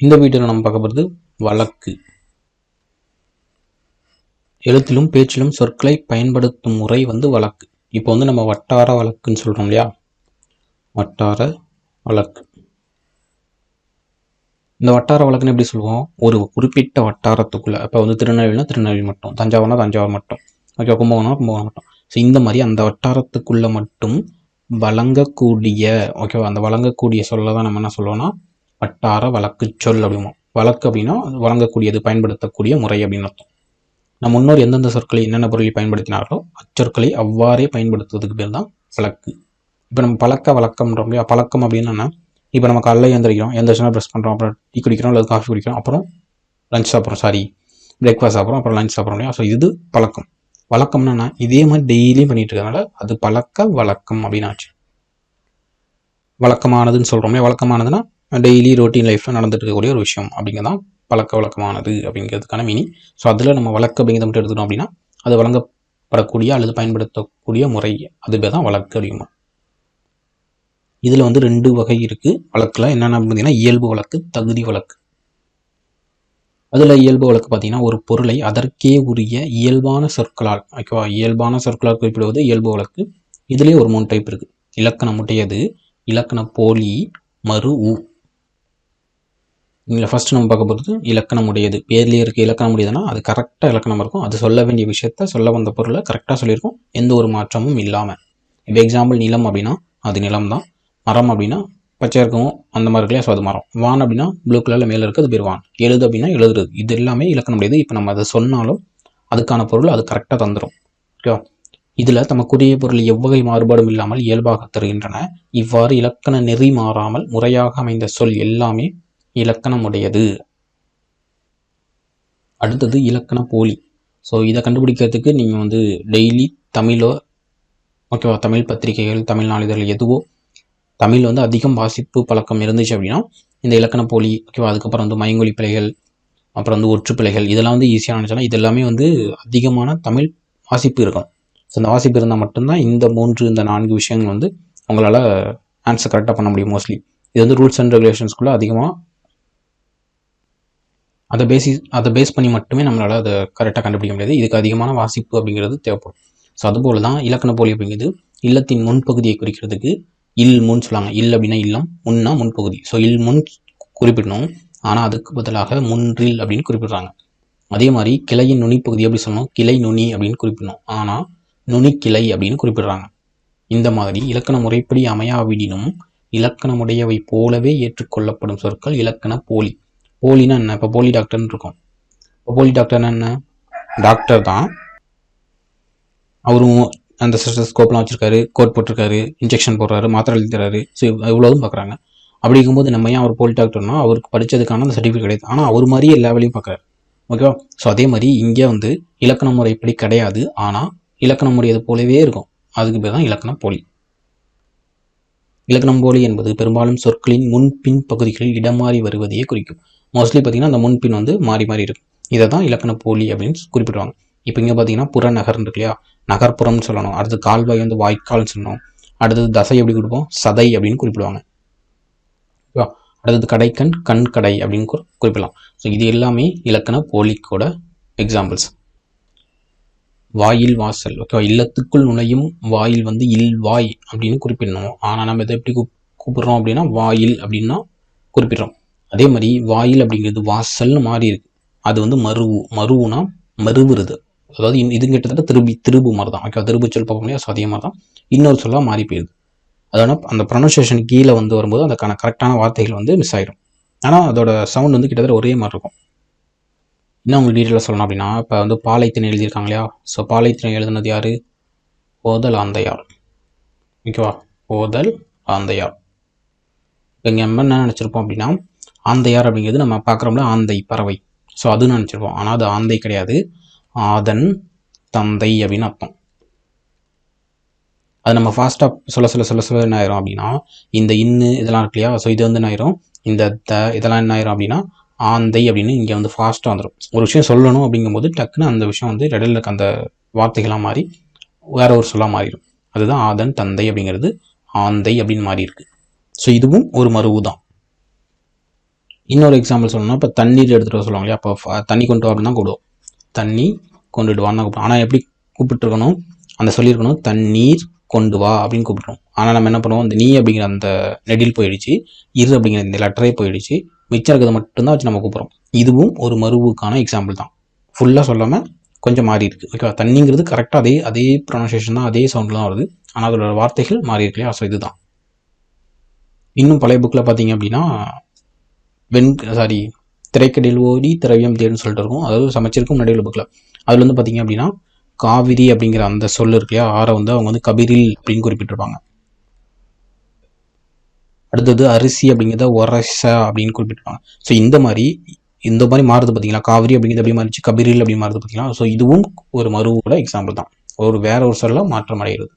இந்த வீடியோவில் நம்ம பார்க்க போகிறது வழக்கு. எழுத்திலும் பேச்சிலும் சொற்களை பயன்படுத்தும் முறை வந்து வழக்கு. இப்போ வந்து நம்ம வட்டார வழக்குன்னு சொல்கிறோம் இல்லையா? வட்டார வழக்கு. இந்த வட்டார வழக்குன்னு எப்படி சொல்லுவோம்? ஒரு குறிப்பிட்ட வட்டாரத்துக்குள்ளே. இப்போ வந்து திருநெல்வேலினா திருநெல்வேலி மட்டும் தஞ்சாவூர்னா தஞ்சாவூர் மட்டும் ஓகே கும்பகோணம் கும்பகோணம் மட்டும். ஸோ இந்த மாதிரி அந்த வட்டாரத்துக்குள்ளே மட்டும் வழங்கக்கூடிய ஓகேவா அந்த வழங்கக்கூடிய சொல்ல தான் நம்ம என்ன சொல்லுவோம்னா வட்டார வழக்கு சொல் அப்படிமோ. வழக்கு அப்படின்னா அது வழங்கக்கூடியது பயன்படுத்தக்கூடிய முறை அப்படின்னு அர்த்தம். நம் முன்னோர் எந்தெந்த சொற்களை என்னென்ன பொருளை பயன்படுத்தினார்களோ அச்சொற்களை அவ்வாறே பயன்படுத்துவதுக்கு பேர் தான் வழக்கு. இப்போ நம்ம பழக்க வழக்கம்ன்றோம் இல்லையா பழக்கம் அப்படின்னு இப்போ நம்ம காலைல எந்திரிக்கிறோம் எந்திரிச்சோன்னா ப்ரெஸ் பண்ணுறோம் அப்புறம் டீ குடிக்கிறோம் அல்லது காஃபி குடிக்கிறோம் அப்புறம் லஞ்ச் சாப்பிட்றோம் சாரி பிரேக்ஃபாஸ்ட் சாப்பிட்றோம் அப்புறம் லஞ்ச் சாப்பிட்றோம் இல்லையா? ஸோ இது பழக்கம். வழக்கம்னா இதே மாதிரி டெய்லியும் பண்ணிட்டு இருக்கிறதுனால அது பழக்க வழக்கம் அப்படின்னு ஆச்சு. வழக்கமானதுன்னு சொல்கிறோம் வழக்கமானதுன்னா டெய்லி ரொட்டீன் லைஃப்பில் நடந்துட்டு இருக்கக்கூடிய ஒரு விஷயம். அப்படிங்கிறதான் பழக்க வழக்கமானது அப்படிங்கிறதுக்கான மீனிங் ஸோ அதில் நம்ம வழக்கு அப்படிங்கிறத மட்டும் எடுத்துட்டோம் அப்படின்னா அது வழங்கப்படக்கூடிய அல்லது பயன்படுத்தக்கூடிய முறை. அது பேர் தான் வழக்கு அப்படிமா இதில் வந்து ரெண்டு வகை இருக்குது வழக்கில் என்னென்ன பார்த்தீங்கன்னா இயல்பு வழக்கு தகுதி வழக்கு. அதில் இயல்பு வழக்கு பார்த்திங்கன்னா ஒரு பொருளை அதற்கே உரிய இயல்பான சொற்களால் ஓகேவா இயல்பான சொற்களால் குறிப்பிடுவது இயல்பு வழக்கு. இதுலேயே ஒரு மூணு டைப் இருக்குது இலக்கணம் உடையது இலக்கண போலி மறு உ. இதில் ஃபஸ்ட்டு நம்ம பார்க்க போகிறது இலக்கணம் உடையது பேர்லேயே இருக்க இலக்கணம் உடையதுன்னா அது கரெக்டாக இலக்கணம் இருக்கும். அது சொல்ல வேண்டிய விஷயத்த சொல்ல வந்த பொருளை கரெக்டாக சொல்லியிருக்கும். எந்த ஒரு மாற்றமும் இல்லாமல் இப்போ எக்ஸாம்பிள் நிலம் அப்படின்னா அது நிலம் தான் மரம் அப்படின்னா பச்சை இருக்கும் அந்த மாதிரி இருக்கலையா ஸோ அது மரம். வான் அப்படின்னா ப்ளூ கலரில் மேலே இருக்குது அது பேர் வான். எழுது அப்படின்னா எழுதுறது. இது எல்லாமே இலக்கணம் உடையது இப்போ நம்ம அதை சொன்னாலும் அதுக்கான பொருள் அது கரெக்டாக தந்துடும் ஓகேவா இதில் தமக்குரிய பொருள் எவ்வகை மாறுபாடும் இல்லாமல் இயல்பாக தருகின்றன. இவ்வாறு இலக்கண நெறி மாறாமல் முறையாக அமைந்த சொல் எல்லாமே இலக்கணம் உடையது அடுத்தது இலக்கண போலி. ஸோ இதை கண்டுபிடிக்கிறதுக்கு நீங்கள் வந்து டெய்லி தமிழோ ஓகேவா தமிழ் பத்திரிகைகள் தமிழ் நாளிதழ் எதுவோ தமிழ் வந்து அதிகம் வாசிப்பு பழக்கம் இருந்துச்சு அப்படின்னா இந்த இலக்கண போலி ஓகேவா அதுக்கப்புறம் வந்து மயங்கொழி பிழைகள் அப்புறம் வந்து ஒற்று பிழைகள் இதெல்லாம் வந்து ஈஸியாக நினச்சோன்னா இது எல்லாமே வந்து அதிகமான தமிழ் வாசிப்பு இருக்கும். ஸோ இந்த வாசிப்பு இருந்தால் மட்டும்தான் இந்த மூன்று இந்த நான்கு விஷயங்கள் வந்து உங்களால் ஆன்சர் கரெக்டாக பண்ண முடியும் மோஸ்ட்லி இது வந்து ரூல்ஸ் அண்ட் ரெகுலேஷன்ஸ்குள்ளே அதிகமாக அதை பேசி அதை பேஸ் பண்ணி மட்டுமே நம்மளால் அதை கரெக்டாக கண்டுபிடிக்க முடியாது. இதுக்கு அதிகமான வாசிப்பு அப்படிங்கிறது தேவைப்படும். ஸோ அதுபோல் தான் இலக்கண போலி அப்படிங்கிறது இல்லத்தின் முன்பகுதியை குறிக்கிறதுக்கு இல் முன் சொல்லுவாங்க. இல் அப்படின்னா இல்லம் முன்னா முன்பகுதி. ஸோ இல் முன் குறிப்பிடணும். ஆனால் அதுக்கு பதிலாக முன்றில் அப்படின்னு குறிப்பிடுறாங்க. அதே மாதிரி கிளையின் நுனிப்பகுதி அப்படி சொல்லணும்? கிளை நுனி அப்படின்னு குறிப்பிடணும். ஆனால் நுனிக்கிளை அப்படின்னு குறிப்பிடுறாங்க. இந்த மாதிரி இலக்கண முறைப்படி அமையாவிடினும் இலக்கணமுடையவை போலவே ஏற்றுக்கொள்ளப்படும் சொற்கள் இலக்கண போலி. போலினா என்ன? இப்போ போலி டாக்டர்னு இருக்கும். இப்போ போலி டாக்டர்னா என்ன? டாக்டர் தான் அவரும் அந்த ஸ்கோப்லாம் வச்சுருக்காரு கோட் போட்டிருக்காரு இன்ஜெக்ஷன் போடுறாரு மாத்திரை எழுதி ஸோ இவ்வளோதும் பார்க்குறாங்க அப்படி இருக்கும்போது நம்ம ஏன் அவர் போலி டாக்டர்னா அவருக்கு படித்ததுக்கான அந்த சர்டிஃபிகேட் கிடையாது. ஆனால் அவர் மாதிரியே எல்லா வேலையும் பார்க்குறாரு ஓகேவா? ஸோ அதே மாதிரி இங்கே வந்து இலக்கண முறைப்படி கிடையாது. ஆனால் இலக்கணம் உடையது போலவே இருக்கும். அதுக்கு பேர் தான் இலக்கணம் போலி. இலக்கணம் போலி என்பது பெரும்பாலும் சொற்களின் முன்பின் பகுதிகளில் இடமாறி வருவதையே குறிக்கும். மோஸ்ட்லி பார்த்தீங்கன்னா அந்த முன்பின் வந்து மாறி மாறி இருக்கும். இதை தான் இலக்கண போலி அப்படின்னு குறிப்பிடுவாங்க. இப்போ இங்கே பார்த்தீங்கன்னா புறநகர் இருக்கு இல்லையா? நகர்ப்புறம்னு சொல்லணும். அடுத்து கால்வாய் வந்து வாய்க்கால்னு சொல்லணும். அடுத்தது தசை எப்படி கொடுப்போம்? சதை அப்படின்னு குறிப்பிடுவாங்க. ஓகேவா? அடுத்தது கடைக்கண் கண் கடை அப்படின்னு குறிப்பிடலாம். ஸோ இது எல்லாமே இலக்கண போலிக்கோட எக்ஸாம்பிள்ஸ் வாயில் வாசல். ஓகேவா இல்லத்துக்குள் நுழையும் வாயில் வந்து இல் வாய் அப்படின்னு குறிப்பிடணும். ஆனால் நம்ம இதை எப்படி கூப்பிடுறோம் அப்படின்னா வாயில் அப்படின்னா குறிப்பிடுறோம். அதே மாதிரி வாயில் அப்படிங்கிறது வாசல்னு மாறி இருக்கு. அது வந்து மருவு மருவுனா மருவுறது அதாவது இன்- இது கிட்டத்தட்ட திருபி திருபு மாதிரி தான் ஓகேவா திருப்பு சொல் பார்க்க முடியாது ஸோ அதே மாதிரி தான் இன்னொரு சொல்லாக மாறி போயிடுது. அதனால் அந்த ப்ரொனன்சியேஷன் கீழே வந்து வரும்போது அதுக்கான கரெக்டான வார்த்தைகள் வந்து மிஸ் ஆயிடும் ஆனால் அதோட சவுண்ட் வந்து கிட்டத்தட்ட ஒரே மாதிரி இருக்கும். இன்னும் உங்களுக்கு டீட்டெயிலாக சொல்லணும் அப்படின்னா இப்போ வந்து பாலைத்திணை எழுதியிருக்காங்க இல்லையா? ஸோ பாலைத்திணை எழுதுனது யார்? ஓதல் ஆந்தையார் ஓகேவா ஓதல் ஆந்தையார் இங்கே நம்ம என்ன நினச்சிருப்போம் அப்படின்னா ஆந்தையார் அப்படிங்கிறது நம்ம பார்க்குறோம்ல ஆந்தை பறவை. ஸோ அதுன்னு நினச்சிருப்போம்? ஆனால் அது ஆந்தை கிடையாது. ஆதன் தந்தை அப்படின்னு அர்த்தம். அது நம்ம ஃபாஸ்ட்டாக சொல்ல சொல்ல சொல்ல சொல்ல என்ன ஆயிரும் அப்படின்னா இந்த இன்னு இதெல்லாம் இருக்கு இல்லையா? ஸோ இது வந்து என்ன ஆயிரும்? இந்த த இதெல்லாம் என்ன ஆயிரும் அப்படின்னா ஆந்தை அப்படின்னு இங்கே வந்து ஃபாஸ்ட்டாக வந்துடும் ஒரு விஷயம் சொல்லணும் அப்படிங்கும்போது டக்குன்னு அந்த விஷயம் வந்து இடையில இருக்க அந்த வார்த்தைகளாக மாறி வேற ஒரு சொல்லாக மாறிடும் அதுதான் ஆதன் தந்தை அப்படிங்கிறது ஆந்தை அப்படின்னு மாறி இருக்கு. ஸோ இதுவும் ஒரு மருவு தான். இன்னொரு எக்ஸாம்பிள் சொல்லணும்னா இப்போ தண்ணீர் எடுத்துகிட்டு வர சொல்லுவாங்க இல்லையா? அப்போ தண்ணி கொண்டு வா அப்படின்னு தான் கூடுவோம் தண்ணி கொண்டுட்டு வான்னு கூப்பிடும் ஆனால் எப்படி கூப்பிட்டுருக்கணும்? அந்த சொல்லியிருக்கணும் தண்ணீர் கொண்டு வா அப்படின்னு கூப்பிட்டுருவோம் ஆனால் நம்ம என்ன பண்ணுவோம்? இந்த நீ அப்படிங்கிற அந்த நெடில் போயிடுச்சு இரு அப்படிங்கிற இந்த லெட்டரே போயிடுச்சு. மிச்சம் இருக்கிறத மட்டும்தான் வச்சு நம்ம கூப்பிட்றோம். இதுவும் ஒரு மருவுக்கான எக்ஸாம்பிள் தான். ஃபுல்லாக சொல்லாமல் கொஞ்சம் மாறி இருக்கு. ஓகேவா தண்ணிங்கிறது கரெக்டாக அதே அதே ப்ரொனன்சேஷன் தான் அதே சவுண்டில் தான் வருது. ஆனால் அதோட வார்த்தைகள் மாறி இருக்கு இல்லையா? ஸோ இதுதான். இன்னும் பழைய புக்கில் பார்த்தீங்க அப்படின்னா வெண் சாரி திரைக்கடையில் ஓடி திரவியம் தேடுன்னு சொல்லிட்டு இருக்கும். அதாவது சமைச்சிருக்கும் முன்னாடி உள்ள புக்கில் அதில் வந்து பார்த்தீங்க அப்படின்னா காவிரி அப்படிங்கிற அந்த சொல் இருக்கு இல்லையா? ஆரை வந்து அவங்க வந்து கபிரில் அப்படின்னு குறிப்பிட்டிருப்பாங்க. அடுத்தது அரிசி அப்படிங்கிறத ஒரச அப்படின்னு குறிப்பிட்டிருப்பாங்க ஸோ இந்த மாதிரி இந்த மாதிரி மாறுது பார்த்தீங்களா? காவிரி அப்படிங்கிறது அப்படி மாறிச்சு? கபிரில் அப்படி மாறுது பார்த்தீங்களா? ஸோ இதுவும் ஒரு மருவோட எக்ஸாம்பிள் தான். ஒரு வேற ஒரு சொல்ல மாற்றம் அடைகிறது.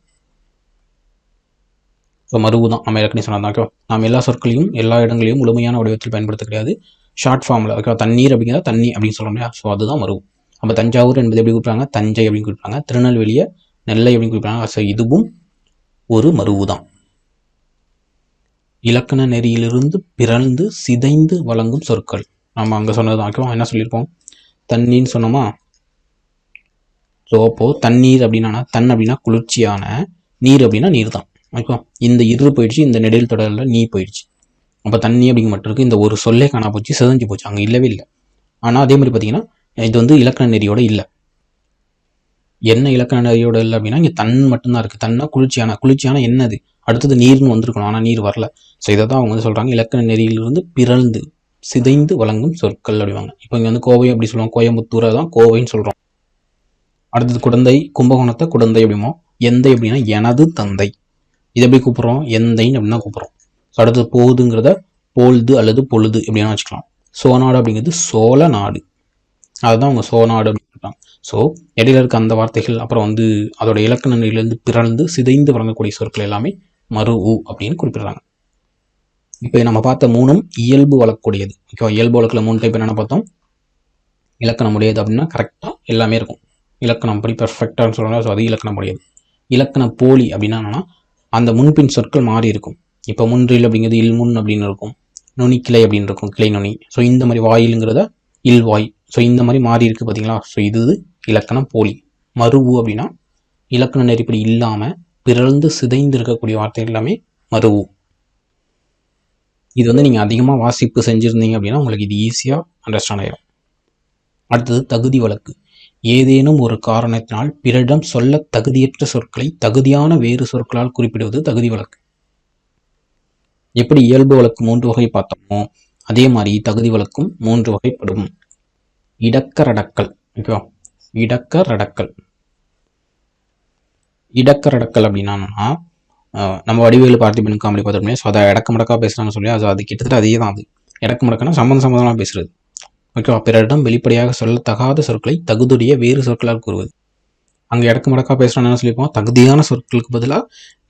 ஸோ மருவு தான். நம்ம ஏற்கனவே சொன்னது ஓகேவா நாம் எல்லா சொற்களையும் எல்லா இடங்களையும் முழுமையான வடிவத்தில் பயன்படுத்த கிடையாது. ஷார்ட் ஃபார்மில் ஓகேவா தண்ணீர் அப்படிங்கிறத தண்ணி அப்படின்னு சொல்ல முடியாது ஸோ அதுதான் மருவு. நம்ம தஞ்சாவூர் என்பது எப்படி குறிப்பிட்றாங்க? தஞ்சை அப்படின்னு குறிப்பிட்றாங்க. திருநெல்வேலியை நெல்லை அப்படின்னு குறிப்பிட்றாங்க. ஸோ இதுவும் ஒரு மருவு தான். இலக்கண நெறியிலிருந்து பிறழ்ந்து சிதைந்து வழங்கும் சொற்கள். நம்ம அங்கே சொன்னது தான். ஓகேவா? என்ன சொல்லியிருக்கோம்? தண்ணின்னு சொன்னோமா? ஸோ அப்போது தண்ணீர் அப்படின்னா தன் அப்படின்னா குளிர்ச்சியான நீர் அப்படின்னா நீர் தான் ஓகேவா? இந்த இரு போயிடுச்சு இந்த நெடில் தொடரில் நீ போயிடுச்சு. அப்போ தண்ணி அப்படிங்க மட்டும் இருக்கு இந்த ஒரு சொல்லே காணா போச்சு சிதஞ்சு போச்சு. அங்கே இல்லவே இல்லை. ஆனால் அதே மாதிரி பார்த்தீங்கன்னா இது வந்து இலக்கண நெறியோட இல்லை. என்ன இலக்கண நெறியோட இல்லை அப்படின்னா இங்கே தன் மட்டும்தான் இருக்குது தன்னா குளிர்ச்சியான குளிர்ச்சியான என்னது அடுத்தது நீர்னு வந்திருக்கணும் ஆனால் நீர் வரல. ஸோ இதை தான் அவங்க வந்து சொல்கிறாங்க இலக்கண நெறியிலிருந்து பிறழ்ந்து சிதைந்து வழங்கும் சொற்கள் அப்படிவாங்க இப்போ இங்கே வந்து கோவை அப்படி சொல்லுவாங்க. கோயம்புத்தூரை தான் கோவைன்னு சொல்கிறோம் அடுத்தது குடந்தை கும்பகோணத்தை குடந்தை அப்படிமோ எந்தை அப்படின்னா எனது தந்தை. இதை எப்படி கூப்பிட்றோம்? எந்தைன்னு அப்படின்னா கூப்பிட்றோம். ஸோ அடுத்தது போதுங்கிறத பொழுது அல்லது பொழுது எப்படின்னா வச்சுக்கலாம். சோநாடு அப்படிங்கிறது சோழ நாடு. அதுதான் அவங்க சோநாடு அப்படின்னு சொல்கிறாங்க ஸோ இடையில இருக்க அந்த வார்த்தைகள் அப்புறம் வந்து அதோட இலக்கண நிலையிலேருந்து பிறந்து சிதைந்து வழங்கக்கூடிய சொற்கள் எல்லாமே மறு உ அப்படின்னு குறிப்பிடுறாங்க. இப்போ நம்ம பார்த்த மூணும் இயல்பு வழக்கூடியது. ஓகேவா? இயல்பு வழக்கில் மூணு டைப் என்னென்ன பார்த்தோம்? இலக்கணம் உடையது அப்படின்னா கரெக்டாக எல்லாமே இருக்கும். இலக்கணம் படி பெர்ஃபெக்டான்னு சொல்கிறாங்க ஸோ அது இலக்கணம் உடையது. இலக்கண போலி அப்படின்னா என்னன்னா அந்த முன்பின் சொற்கள் மாறி இருக்கும். இப்போ முன்றில் அப்படிங்கிறது இல்முன் அப்படின்னு இருக்கும். நுனிக்கிளை அப்படின்னு இருக்கும். கிளை நுனி. ஸோ இந்த மாதிரி வாயிலுங்கிறத இல்வாய் ஸோ இந்த மாதிரி மாறி இருக்கு பார்த்தீங்களா ஸோ இது இலக்கணம் போலி. மருவு அப்படின்னா இலக்கண நெறிப்படி இல்லாமல் பிறழ்ந்து சிதைந்து இருக்கக்கூடிய வார்த்தைகள் எல்லாமே மருவு இது வந்து நீங்கள் அதிகமாக வாசிப்பு செஞ்சுருந்தீங்க அப்படின்னா உங்களுக்கு இது ஈஸியாக அண்டர்ஸ்டாண்ட் ஆகிடும் அடுத்தது தகுதி வழக்கு. ஏதேனும் ஒரு காரணத்தினால் பிறரிடம் சொல்ல தகுதியற்ற சொற்களை தகுதியான வேறு சொற்களால் குறிப்பிடுவது தகுதி வழக்கு. எப்படி இயல்பு வழக்கு மூன்று வகை பார்த்தோமோ அதே மாதிரி தகுதி வழக்கும் மூன்று வகைப்படும். இடக்கரடக்கல் ஓகேவா இடக்கரடக்கல். இடக்கரடக்கல் அப்படின்னா நம்ம வடிவேலு பார்த்திபன் காமெடி பார்த்தோம்னா ஸோ அதை இடக்க மடக்கா பேசுகிறான்னு சொல்லி அது அது கிட்டத்தட்ட அதே தான் அது. இடக்க முடக்கன்னா சம்மந்த சம்மந்தமாக பேசுறது. ஓகேவா? பிறரிடம் வெளிப்படையாக சொல்லத்தகாத சொற்களை தகுதியுடைய வேறு சொற்களால் கூறுவது. அங்கே இடக்கு மடக்கா பேசுகிறோம் என்ன தகுதியான சொற்களுக்கு பதிலாக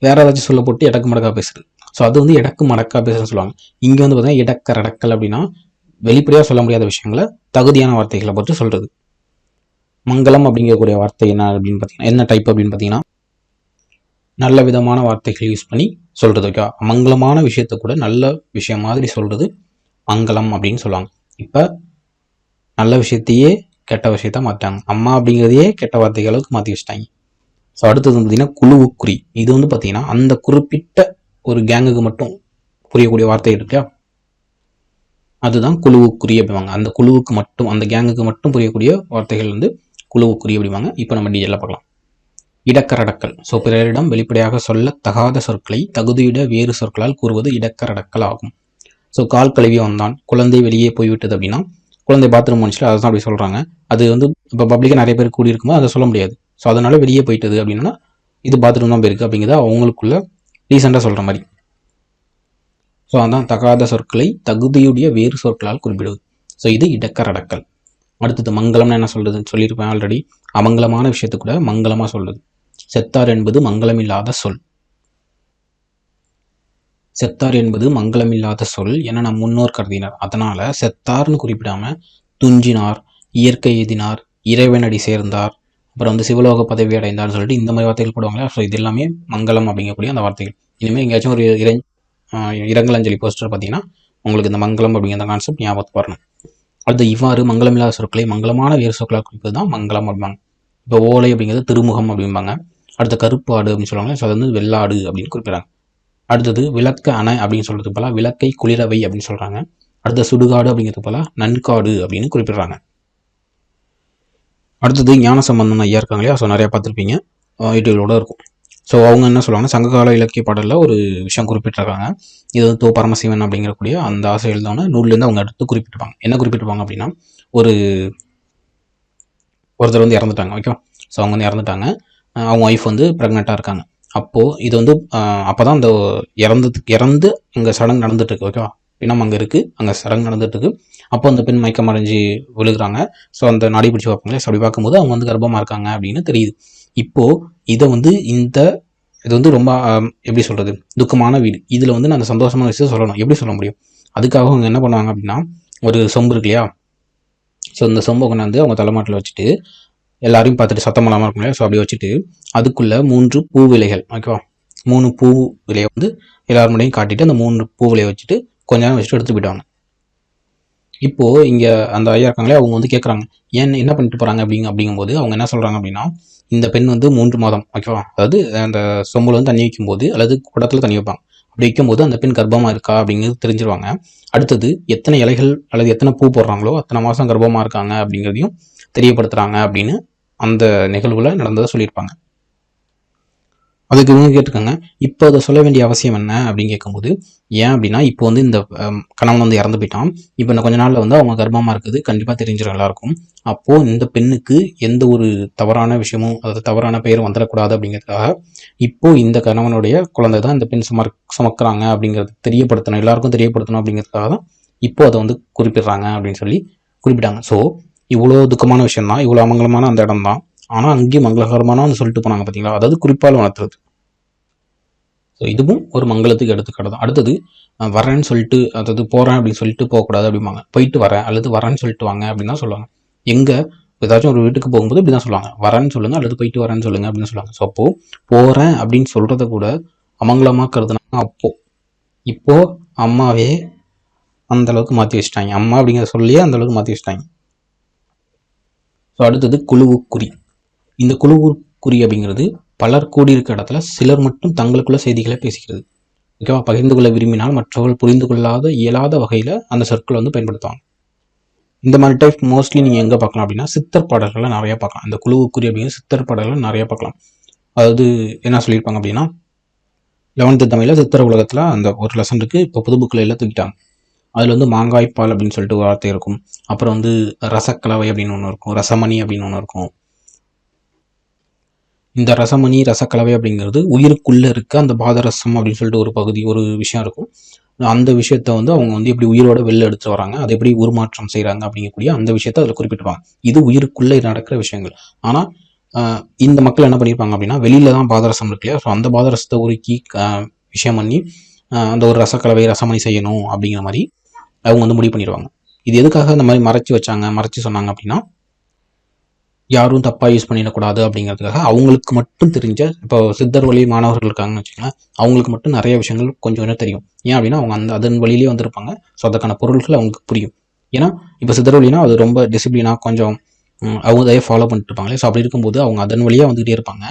வேற ஏதாச்சும் சொல்ல போட்டு இடக்கு மடக்கா பேசுறது. ஸோ அது வந்து இடக்கு மடக்கா பேசுறதுன்னு சொல்லுவாங்க. இங்கே வந்து பார்த்தீங்கன்னா இடக்கரடக்கல் அப்படின்னா வெளிப்படையாக சொல்ல முடியாத விஷயங்களை தகுதியான வார்த்தைகளை போட்டு சொல்கிறது மங்களம் அப்படிங்கக்கூடிய வார்த்தை என்ன அப்படின்னு பார்த்தீங்கன்னா என்ன டைப் அப்படின்னு பார்த்தீங்கன்னா நல்ல விதமான வார்த்தைகள் யூஸ் பண்ணி சொல்கிறது ஓகே மங்களமான விஷயத்தை கூட நல்ல விஷயம் மாதிரி சொல்கிறது மங்களம் அப்படின்னு சொல்லுவாங்க. இப்போ நல்ல விஷயத்தையே கெட்ட விஷயத்த மாற்றாங்க அம்மா அப்படிங்கிறதையே கெட்ட வார்த்தைகள் அளவுக்கு மாற்றி வச்சிட்டாங்க. ஸோ அடுத்தது வந்து பார்த்தீங்கன்னா குழுவுக்குறி. இது வந்து பார்த்தீங்கன்னா அந்த குறிப்பிட்ட ஒரு கேங்குக்கு மட்டும் புரியக்கூடிய வார்த்தை இருக்கா அதுதான் குழுவுக்குறி அப்படிவாங்க அந்த குழுவுக்கு மட்டும் அந்த கேங்குக்கு மட்டும் புரியக்கூடிய வார்த்தைகள் வந்து குழுவுக்குறி அப்படிவாங்க இப்போ நம்ம டீட்டெயிலாக பார்க்கலாம். இடக்கரடக்கல். ஸோ பிறரிடம் வெளிப்படையாக சொல்ல தகாத சொற்களை தகுதியிட வேறு சொற்களால் கூறுவது இடக்கரடக்கல் ஆகும். ஸோ கால் கழுவி வந்தான் குழந்தை வெளியே போய்விட்டது அப்படின்னா குழந்தை பாத்ரூம் முடிச்சுட்டு அதை தான் அப்படி சொல்கிறாங்க அது வந்து இப்போ பப்ளிக்காக நிறைய பேர் கூடியிருக்கும்போது அதை சொல்ல முடியாது. ஸோ அதனால் வெளியே போயிட்டது அப்படின்னா இது பாத்ரூம் தான் போயிருக்கு அப்படிங்கிறத அவங்களுக்குள்ள ரீசெண்டாக சொல்கிற மாதிரி. ஸோ அதான் தகாத சொற்களை தகுதியுடைய வேறு சொற்களால் குறிப்பிடுவது. ஸோ இது இடக்கரடக்கல். அடுத்தது மங்களம்னு என்ன சொல்கிறது சொல்லியிருப்பேன் ஆல்ரெடி அமங்கலமான விஷயத்தை கூட மங்களமாக சொல்கிறது செத்தார் என்பது மங்களமில்லாத சொல். செத்தார் என்பது மங்களமில்லாத சொல் என நம் முன்னோர் கருதினர். அதனால செத்தார்னு குறிப்பிடாம துஞ்சினார் இயற்கை எதினார் இறைவனடி சேர்ந்தார் அப்புறம் வந்து சிவலோக பதவி அடைந்தார்னு சொல்லிட்டு இந்த மாதிரி வார்த்தைகள் போடுவாங்களே ஸோ இது எல்லாமே மங்களம் அப்படிங்கக்கூடிய அந்த வார்த்தைகள். இனிமேல் எங்கேயாச்சும் ஒரு இறை இரங்கலஞ்சலி போஸ்டர் பார்த்தீங்கன்னா உங்களுக்கு இந்த மங்களம் அப்படிங்கிற கான்செப்ட் ஞாபகத்துக்கு வரணும். அடுத்து இவ்வாறு மங்களமில்லாத சொற்களை மங்களமான வேறு சொற்களாக குறிப்பது தான் மங்களம் அப்படிம்பாங்க. இப்போ ஓலை அப்படிங்கிறது திருமுகம் அப்படிம்பாங்க. அடுத்த கருப்பாடு அப்படின்னு சொல்லுவாங்க ஸோ அது வந்து வெள்ளாடு அப்படின்னு குறிப்பிடுறாங்க. அடுத்தது விளக்க அணை அப்படின்னு சொல்றதுக்கு போல விளக்கை குளிரவை அப்படின்னு சொல்கிறாங்க அடுத்த சுடுகாடு அப்படிங்கிறது போல நன்காடு அப்படின்னு குறிப்பிடுறாங்க. அடுத்தது ஞான சம்பந்தம் ஐயா இருக்காங்க இல்லையா ஸோ நிறையா பார்த்துருப்பீங்க. யூடியூப்லோட இருக்கும். ஸோ அவங்க என்ன சொல்லுவாங்கன்னா சங்ககால இலக்கிய பாடலில் ஒரு விஷயம் குறிப்பிட்டிருக்காங்க. இது வந்து தோ பரமசிவன் அப்படிங்கிறக்கூடிய அந்த ஆசை எழுதான நூல்லேருந்து அவங்க எடுத்து குறிப்பிட்டிருப்பாங்க. என்ன குறிப்பிட்டிருப்பாங்க அப்படின்னா ஒரு ஒருத்தர் வந்து இறந்துட்டாங்க ஓகே ஸோ அவங்க வந்து இறந்துட்டாங்க. அவங்க ஒய்ஃப் வந்து ப்ரெக்னெண்ட்டாக இருக்காங்க. அப்போது இது வந்து அப்போ தான் அந்த இறந்ததுக்கு இறந்து இங்கே சடங்கு நடந்துட்டுருக்கு ஓகேவா பிணம் அங்கே இருக்குது அங்கே சடங்கு நடந்துட்டுருக்கு. அப்போ அந்த பெண் மயக்கம் அடைஞ்சு விழுகிறாங்க. ஸோ அந்த நாடி பிடிச்சி பார்ப்பாங்களே அப்படி பார்க்கும்போது அவங்க வந்து கர்ப்பமாக இருக்காங்க அப்படின்னு தெரியுது. இப்போது இதை வந்து இந்த இது வந்து ரொம்ப எப்படி சொல்கிறது துக்கமான வீடு. இதில் வந்து நான் அந்த சந்தோஷமான விஷயம் சொல்லணும். எப்படி சொல்ல முடியும்? அதுக்காக அவங்க என்ன பண்ணுவாங்க அப்படின்னா ஒரு சொம்பு இருக்கு இல்லையா? ஸோ இந்த சொம்பை கொண்டாந்து அவங்க தலைமாட்டில் வச்சுட்டு எல்லாரையும் பார்த்துட்டு சத்தம் இல்லாமல் இருக்கும் இல்லையா ஸோ அப்படி வச்சுட்டு அதுக்குள்ளே மூன்று பூ விலைகள் ஓகேவா மூணு பூ விலையை வந்து எல்லார் முன்னாடியும் காட்டிட்டு அந்த மூணு பூ விலையை வச்சுட்டு கொஞ்ச நேரம் வச்சுட்டு எடுத்து போயிட்டாங்க இப்போது இங்கே அந்த ஐயா இருக்காங்களே அவங்க வந்து கேட்குறாங்க ஏன் என்ன பண்ணிட்டு போகிறாங்க அப்படிங்க அப்படிங்கும்போது அவங்க என்ன சொல்கிறாங்க அப்படின்னா இந்த பெண் வந்து மூன்று மாதம் ஓகேவா அதாவது அந்த சொம்பில் வந்து தண்ணி வைக்கும்போது அல்லது குடத்தில் தண்ணி வைப்பாங்க. அப்படி வைக்கும்போது அந்த பெண் கர்ப்பமாக இருக்கா அப்படிங்கிறது தெரிஞ்சிருவாங்க. அடுத்தது எத்தனை இலைகள் அல்லது எத்தனை பூ போடுறாங்களோ அத்தனை மாதம் கர்ப்பமாக இருக்காங்க அப்படிங்கிறதையும் தெரியப்படுத்துறாங்க அப்படின்னு அந்த நிகழ்வுல நடந்ததை சொல்லியிருப்பாங்க. அதுக்கு இவங்க கேட்டிருக்காங்க இப்போ அதை சொல்ல வேண்டிய அவசியம் என்ன அப்படின்னு கேட்கும்போது ஏன் அப்படின்னா இப்போ வந்து இந்த கணவன் வந்து இறந்து போயிட்டான். இப்போ இன்னும் கொஞ்ச நாளில் வந்து அவங்க கர்ப்பமாக இருக்குது. கண்டிப்பா தெரிஞ்சிடும் எல்லாருக்கும். அப்போது இந்த பெண்ணுக்கு எந்த ஒரு தவறான விஷயமும் அதாவது தவறான பெயரும் வந்துடக்கூடாது அப்படிங்கிறதுக்காக இப்போது இந்த கணவனுடைய குழந்தை தான் இந்த பெண் சுமர் சுமக்கிறாங்க அப்படிங்கிறது தெரியப்படுத்தணும் எல்லாருக்கும் தெரியப்படுத்தணும் அப்படிங்கிறதுக்காக தான் இப்போ அதை வந்து குறிப்பிடுறாங்க அப்படின்னு சொல்லி குறிப்பிட்டாங்க. ஸோ இவ்வளோ துக்கமான விஷயம் தான் இவ்வளோ அமங்கலமான அந்த இடம் தான் ஆனால் அங்கேயும் மங்களகரமானு சொல்லிட்டு போனாங்க பார்த்தீங்களா அதாவது குறிப்பால் வளர்த்துறது ஸோ இதுவும் ஒரு மங்களத்துக்கு எடுத்துக்காட்டு தான். அடுத்தது வரேன்னு சொல்லிட்டு அதாவது போகிறேன் அப்படின்னு சொல்லிட்டு போகக்கூடாது அப்படிம்பாங்க. போயிட்டு வரேன் அல்லது வரேன்னு சொல்லிட்டு வாங்க அப்படின்னு தான் சொல்லுவாங்க. எங்கே ஏதாச்சும் ஒரு வீட்டுக்கு போகும்போது இப்படி தான் சொல்லுவாங்க. வரேன்னு சொல்லுங்கள் அல்லது போயிட்டு வரேன்னு சொல்லுங்கள் அப்படின்னு சொல்லுவாங்க. ஸோ அப்போது போகிறேன் அப்படின்னு சொல்கிறத கூட அமங்கலமாக்குறதுனா அப்போது இப்போது அம்மாவே அந்த அளவுக்கு மாற்றி வச்சுட்டாங்க. அம்மா அப்படிங்கிற சொல்லியே அந்த அளவுக்கு மாற்றி வச்சுட்டாங்க. ஸோ அடுத்தது குழுவுக்குறி. இந்த குழுவுக்குறி அப்படிங்கிறது பலர் கூடியிருக்க இடத்துல சிலர் மட்டும் தங்களுக்குள்ள செய்திகளை பேசுகிறது ஓகேவா பகிர்ந்து கொள்ள விரும்பினால் மற்றவர்கள் புரிந்து கொள்ளாத இயலாத வகையில் அந்த சொற்களை வந்து பயன்படுத்துவாங்க. இந்த மாதிரி டைப் மோஸ்ட்லி நீங்கள் எங்கே பார்க்கலாம் அப்படின்னா சித்தர் பாடல்களை நிறையா பார்க்கலாம். அந்த குழுவுக்குறி அப்படிங்கிற சித்தர் பாடல்கள் நிறையா பார்க்கலாம். அதாவது என்ன சொல்லியிருப்பாங்க அப்படின்னா லெவன்த்து தமிழில் சித்திர உலகத்தில் அந்த ஒரு லெசன் இருக்குது இப்போ புது புக்கில் எல்லாம் தூக்கிட்டாங்க. அதில் வந்து மாங்காய்ப்பால் அப்படின்னு சொல்லிட்டு ஒரு வார்த்தை இருக்கும். அப்புறம் வந்து ரசக்கலவை அப்படின்னு ஒன்று இருக்கும். ரசமணி அப்படின்னு ஒன்று இருக்கும். இந்த ரசமணி ரசக்கலவை அப்படிங்கிறது உயிருக்குள்ளே இருக்க அந்த பாதரசம் அப்படின்னு சொல்லிட்டு ஒரு பகுதி ஒரு விஷயம் இருக்கும். அந்த விஷயத்த வந்து அவங்க வந்து எப்படி உயிரோட வெளில எடுத்து வராங்க அதை எப்படி உருமாற்றம் செய்கிறாங்க அப்படிங்கக்கூடிய அந்த விஷயத்த அதில் குறிப்பிட்டிருப்பாங்க. இது உயிருக்குள்ளே நடக்கிற விஷயங்கள். ஆனால் இந்த மக்கள் என்ன பண்ணியிருப்பாங்க அப்படின்னா வெளியில தான் பாதரசம் இருக்கு இல்லையா? ஸோ அந்த பாதரசத்தை உருக்கி விஷயம் பண்ணி அந்த ஒரு ரசக்கலவை ரசமணி செய்யணும் அப்படிங்கிற மாதிரி அவங்க வந்து முடிவு பண்ணிடுவாங்க. இது எதுக்காக அந்த மாதிரி மறைச்சு வச்சாங்க மறைச்சு சொன்னாங்க அப்படின்னா யாரும் தப்பாக யூஸ் பண்ணிடக்கூடாது அப்படிங்கிறதுக்காக அவங்களுக்கு மட்டும் தெரிஞ்ச இப்போ சித்தர் வழி மாணவர்கள் இருக்காங்கன்னு வச்சுக்கோங்களேன் அவங்களுக்கு மட்டும் நிறைய விஷயங்கள் கொஞ்சம் கொஞ்சம் தெரியும். ஏன் அப்படின்னா அவங்க அந்த அதன் வழியிலே வந்திருப்பாங்க. ஸோ அதற்கான பொருட்கள் அவங்களுக்கு புரியும். ஏன்னா இப்போ சித்தர் வழினா அது ரொம்ப டிசிப்ளினாக கொஞ்சம் அவங்க அதையே ஃபாலோ பண்ணிட்டு இருப்பாங்களே. ஸோ அப்படி இருக்கும்போது அவங்க அதன் வழியாக வந்துகிட்டே இருப்பாங்க.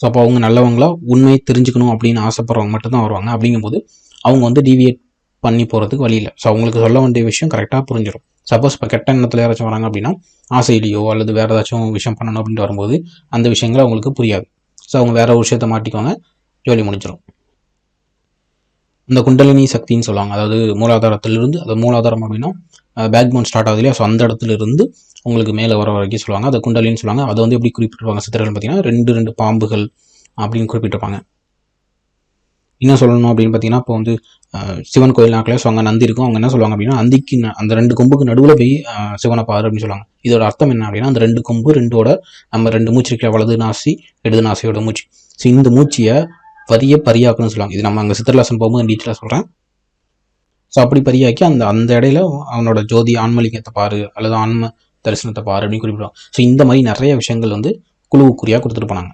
ஸோ அப்போ அவங்க நல்லவங்களா உண்மையை தெரிஞ்சுக்கணும் அப்படின்னு ஆசைப்படுறவங்க மட்டும்தான் வருவாங்க. அப்படிங்கும்போது அவங்க வந்து டிவியேட் பண்ணி போகிறதுக்கு வழி இல்லை. ஸோ அவங்களுக்கு சொல்ல வேண்டிய விஷயம் கரெக்டாக புரிஞ்சிடும் சப்போஸ் இப்போ கெட்ட எண்ணத்தில் யாராச்சும் வராங்க அப்படின்னா ஆசையிலையோ அல்லது வேறு ஏதாச்சும் விஷயம் பண்ணணும் அப்படின்ட்டு வரும்போது அந்த விஷயங்கள் அவங்களுக்கு புரியாது. ஸோ அவங்க வேற ஒரு விஷயத்த மாட்டிக்குவாங்க ஜோலி முடிஞ்சிடும் இந்த குண்டலினி சக்தின்னு சொல்லுவாங்க. அதாவது மூலாதாரத்திலிருந்து அது மூலாதாரம் அப்படின்னா பேக் போன் ஸ்டார்ட் ஆகுது இல்லையா? ஸோ அந்த இடத்துல இருந்து உங்களுக்கு மேலே வர வரைக்கும் சொல்லுவாங்க. அதை குண்டலின்னு சொல்லுவாங்க. அதை வந்து எப்படி குறிப்பிட்டிருப்பாங்க சித்திரங்கள் பார்த்தீங்கன்னா ரெண்டு ரெண்டு பாம்புகள் அப்படின்னு குறிப்பிட்டிருப்பாங்க. என்ன சொல்லணும் அப்படின்னு பார்த்தீங்கன்னா இப்போ வந்து சிவன் கோயில் நாக்கில் ஸோ அங்கே நந்தி இருக்கும். அவங்க என்ன சொல்லுவாங்க அப்படின்னா நந்திக்கு அந்த ரெண்டு கொம்புக்கு நடுவில் போய் சிவனை பாரு அப்படின்னு சொல்லுவாங்க. இதோட அர்த்தம் என்ன அப்படின்னா அந்த ரெண்டு கொம்பு ரெண்டோட நம்ம ரெண்டு மூச்சு இருக்கிற வலது நாசி இடது நாசியோட மூச்சு. ஸோ இந்த மூச்சியை பரிய பரியாக்குன்னு சொல்லுவாங்க. இது நம்ம அங்கே சித்திரலாசன் போகும்போது டீட்டெயிலாக சொல்கிறேன் ஸோ அப்படி பரியாக்கி அந்த அந்த இடையில அவனோட ஜோதி ஆன்மலிங்கத்தை பாரு அல்லது ஆன்ம தரிசனத்தை பாரு அப்படின்னு குறிப்பிடுவாங்க. ஸோ இந்த மாதிரி நிறைய விஷயங்கள் வந்து குழுவுக்குறியாக கொடுத்துட்டு போனாங்க.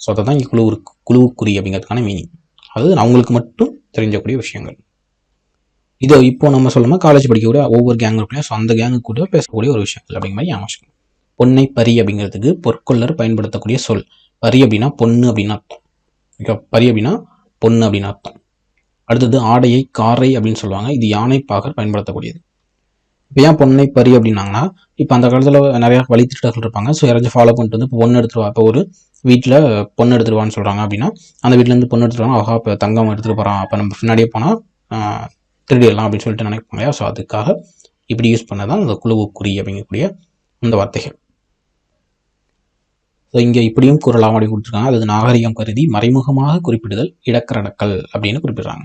ஸோ அதை தான் இங்கே குழுவுக்கு குழுவுக்குறி அப்படிங்கிறதுக்கான மீனிங் அது அவங்களுக்கு மட்டும் தெரிஞ்சக்கூடிய விஷயங்கள். இது இப்போ நம்ம சொல்லணும் காலேஜ் படிக்கக்கூடிய ஒவ்வொரு கேங் இருக்குல்லையா ஸோ அந்த கேங்கு கூட பேசக்கூடிய ஒரு விஷயங்கள் அப்படிங்கிற மாதிரி ஞாபகம் பொன்னை பரி அப்படிங்கிறதுக்கு பொற்கொள்ளர் பயன்படுத்தக்கூடிய சொல். பரி அப்படின்னா பொண்ணு அப்படின்னு அர்த்தம். ஓகே பரி அப்படின்னா பொண்ணு அப்படின்னு அர்த்தம். அடுத்தது ஆடையை காரை அப்படின்னு சொல்லுவாங்க. இது யானை பாகர் பயன்படுத்தக்கூடியது. இப்போ ஏன் பொன்னை பரி அப்படின்னாங்கன்னா இப்போ அந்த காலத்தில் நிறைய வழித்திட்டர்கள் இருப்பாங்க. ஸோ யாராச்சும் ஃபாலோ பண்ணிட்டு வந்து இப்போ பொண்ணு எடுத்துருவா. இப்போ ஒரு வீட்டில் பொண்ணு எடுத்துருவான்னு சொல்கிறாங்க அப்படின்னா அந்த வீட்டிலேருந்து பொண்ணு எடுத்துருவாங்க அவகா ஆஹா இப்போ தங்கம் எடுத்துகிட்டு போகிறான் அப்போ நம்ம பின்னாடியே போனால் திருடிடலாம் அப்படின்னு சொல்லிட்டு நினைப்பாங்க இல்லையா ஸோ அதுக்காக இப்படி யூஸ் பண்ணதான் அந்த குழுவுக்குறி அப்படிங்கக்கூடிய அந்த வார்த்தைகள். ஸோ இங்கே இப்படியும் கூறலாம் அப்படி கொடுத்துருக்காங்க. அது நாகரிகம் கருதி மறைமுகமாக குறிப்பிடுதல் இடக்கரடக்கல் அப்படின்னு குறிப்பிடுறாங்க.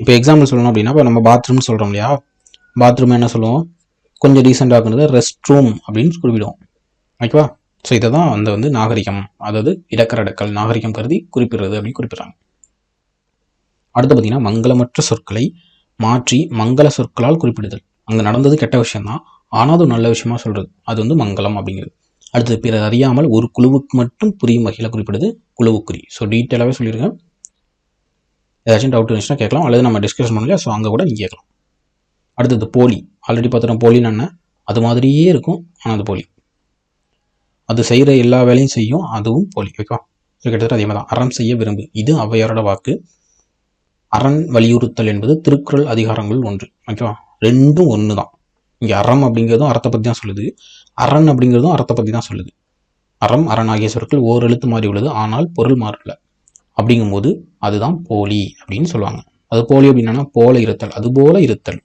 இப்போ எக்ஸாம்பிள் சொல்லணும் அப்படின்னா இப்போ நம்ம பாத்ரூம் சொல்கிறோம் இல்லையா? பாத்ரூம் என்ன சொல்லுவோம்? கொஞ்சம் டீசெண்டாக இருக்கிறது ரெஸ்ட் ரூம் அப்படின்னு குறிப்பிடுவோம். ஓகேவா ஸோ இதை தான் அந்த வந்து நாகரிகம். அதாவது இடக்கரடக்கல் நாகரிகம் கருதி குறிப்பிடுறது அப்படின்னு குறிப்பிடுறாங்க. அடுத்து பார்த்தீங்கன்னா மங்களமற்ற சொற்களை மாற்றி மங்கள சொற்களால் குறிப்பிடுதல். அங்கே நடந்தது கெட்ட விஷயம்தான். ஆனால் அது நல்ல விஷயமா சொல்கிறது அது வந்து மங்களம் அப்படிங்கிறது. அடுத்து பிறர் அறியாமல் ஒரு குழுவுக்கு மட்டும் புரியும் வகையில் குறிப்பிடுது குழுவுக்குறி. ஸோ டீட்டெயிலாகவே சொல்லியிருக்கேன். ஏதாச்சும் டவுட் இருந்துச்சுன்னா கேட்கலாம். அல்லது நம்ம டிஸ்கஷன் பண்ணல ஸோ அங்கே கூட நீங்கள் கேட்கலாம். அடுத்தது போலி. ஆல்ரெடி பார்த்துட்டோம் போலின்னு என்ன? அது மாதிரியே இருக்கும் ஆனால் அது போலி. அது செய்கிற எல்லா வேலையும் செய்யும் அதுவும் போலி. ஓகேவா? கிட்டத்தட்ட அதே மாதிரி தான். அறம் செய்ய விரும்பு. இது அவையாரோட வாக்கு. அரண் வலியுறுத்தல் என்பது திருக்குறள் அதிகாரங்கள் ஒன்று. ஓகேவா? ரெண்டும் ஒன்று தான் இங்கே அறம் அப்படிங்கிறதும் அறத்தை பற்றி தான் சொல்லுது. அரண் அப்படிங்கிறதும் அறத்தை பற்றி தான் சொல்லுது. அறம் அரண் ஆகிய சொற்கள் ஓர் எழுத்து மாறி உள்ளது ஆனால் பொருள் மாறல. அப்படிங்கும்போது அதுதான் போலி அப்படின்னு சொல்லுவாங்க. அது போலி அப்படின்னா போல இருத்தல். அது போல இருத்தல்.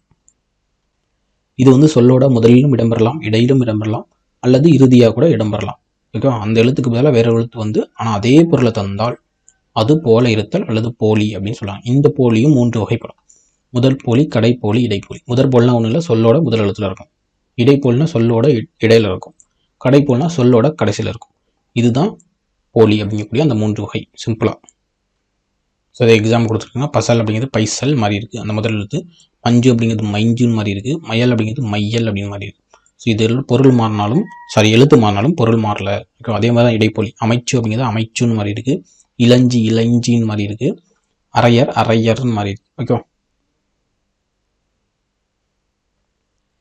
இது வந்து சொல்லோட முதலிலும் இடம்பெறலாம் இடையிலும் இடம்பெறலாம் அல்லது இறுதியாக கூட இடம்பெறலாம். ஓகேவா அந்த எழுத்துக்கு பதிலாக வேற எழுத்து வந்து ஆனால் அதே பொருளை தந்தால் அது போல இருத்தல் அல்லது போலி அப்படின்னு சொல்லலாம் இந்த போலியும் மூன்று வகைப்படும். முதல் போலி கடைப்போலி இடைப்போலி. முதற் போல்னா ஒன்றும் இல்லை சொல்லோட முதல் எழுத்துல இருக்கும். இடைப்போல்னா சொல்லோட இ- இடையில இருக்கும். கடைப்போல்னா சொல்லோட கடைசியில் இருக்கும். இதுதான் போலி அப்படிங்கக்கூடிய அந்த மூன்று வகை. சிம்பிளாக ஸோ அதை எக்ஸாம் கொடுத்துருக்காங்க. பசல் அப்படிங்கிறது பைசல் மாதிரி இருக்குது அந்த முதல் எழுத்து மஞ்சு அப்படிங்கிறது மைஞ்சுன்னு மாதிரி இருக்குது மயல் அப்படிங்கிறது மையல் அப்படின்னு மாதிரி இருக்குது ஸோ இதில் பொருள் மாறினாலும் சாரி எழுத்து மாறினாலும் பொருள் மாறல. ஓகே அதே மாதிரி தான் இடைப்பொலி அமைச்சு அப்படிங்கிறது அமைச்சுன்னு மாதிரி இருக்குது இளஞ்சி இளஞ்சின்னு மாதிரி இருக்குது அரையர் அரையர்னு மாதிரி இருக்கு. ஓகே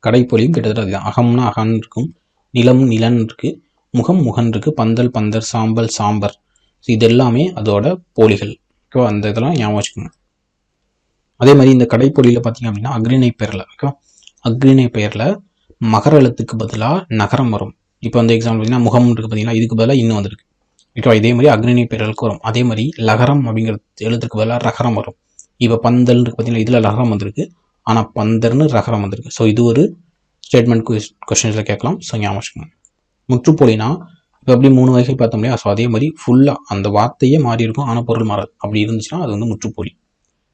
கடைப்பொலியும் கிட்டத்தட்ட அதுதான். அகம்னா அகன் இருக்கும். நிலம் நிலன் இருக்கு. முகம் முகன் இருக்கு. பந்தல் பந்தர் சாம்பல் சாம்பர். ஸோ இது எல்லாமே அதோட போலிகள். ஓகேவா அந்த இதெல்லாம் ஞாபகம் வச்சுக்கோங்க. அதே மாதிரி இந்த கடைப்பொலியில் பார்த்தீங்க அப்படின்னா அக்ரிணை பெயரில் ஓகேவா அக்ரிணை பெயரில் மகர எழுத்துக்கு பதிலாக நகரம் வரும். இப்போ வந்து எக்ஸாம்பிள் பார்த்தீங்கன்னா முகம் இருக்கு பார்த்தீங்கன்னா இதுக்கு பதிலாக இன்னும் வந்திருக்கு. ஓகேவா இதே மாதிரி அக்னிணை பெயர்களுக்கு வரும். அதே மாதிரி லகரம் அப்படிங்கிற எழுத்துக்கு பதிலாக ரகரம் வரும். இப்போ பந்தல் இருக்கு பார்த்தீங்கன்னா இதில் லகரம் வந்திருக்கு. ஆனால் பந்தர்னு ரகரம் வந்திருக்கு. ஸோ இது ஒரு ஸ்டேட்மெண்ட் கொஸ்டின்ஸில் கேட்கலாம். ஸோ ஞாபகம் வச்சுக்கோங்க. இப்போ அப்படி மூணு வகைகள் பார்த்தோம் இல்லையா? ஸோ அதே மாதிரி ஃபுல்லாக அந்த வார்த்தையே மாறி இருக்கும். ஆனால் பொருள் மாறாது அப்படி இருந்துச்சுன்னா அது வந்து முற்றுப்பொலி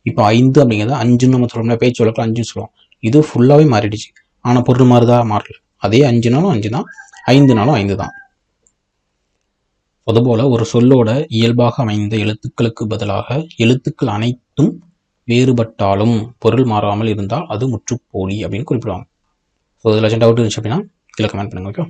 இப்போ ஐந்து அப்படிங்கிறது அஞ்சுன்னு நம்ம சொல்லணும்னா பேச்சு வழக்கில் அஞ்சுன்னு சொல்லுவோம். இது ஃபுல்லாகவே மாறிடுச்சு. ஆனால் பொருள் மாறுதா? மாறல. அதே அஞ்சுனாலும் அஞ்சு தான் ஐந்துனாலும் ஐந்து தான் அதுபோல ஒரு சொல்லோட இயல்பாக அமைந்த எழுத்துக்களுக்கு பதிலாக எழுத்துக்கள் அனைத்தும் வேறுபட்டாலும் பொருள் மாறாமல் இருந்தால் அது முற்றுப்போலி அப்படின்னு குறிப்பிடுவாங்க. ஸோ இதில் டவுட் இருந்துச்சு அப்படின்னா இதில் கமெண்ட் பண்ணுங்க ஓகே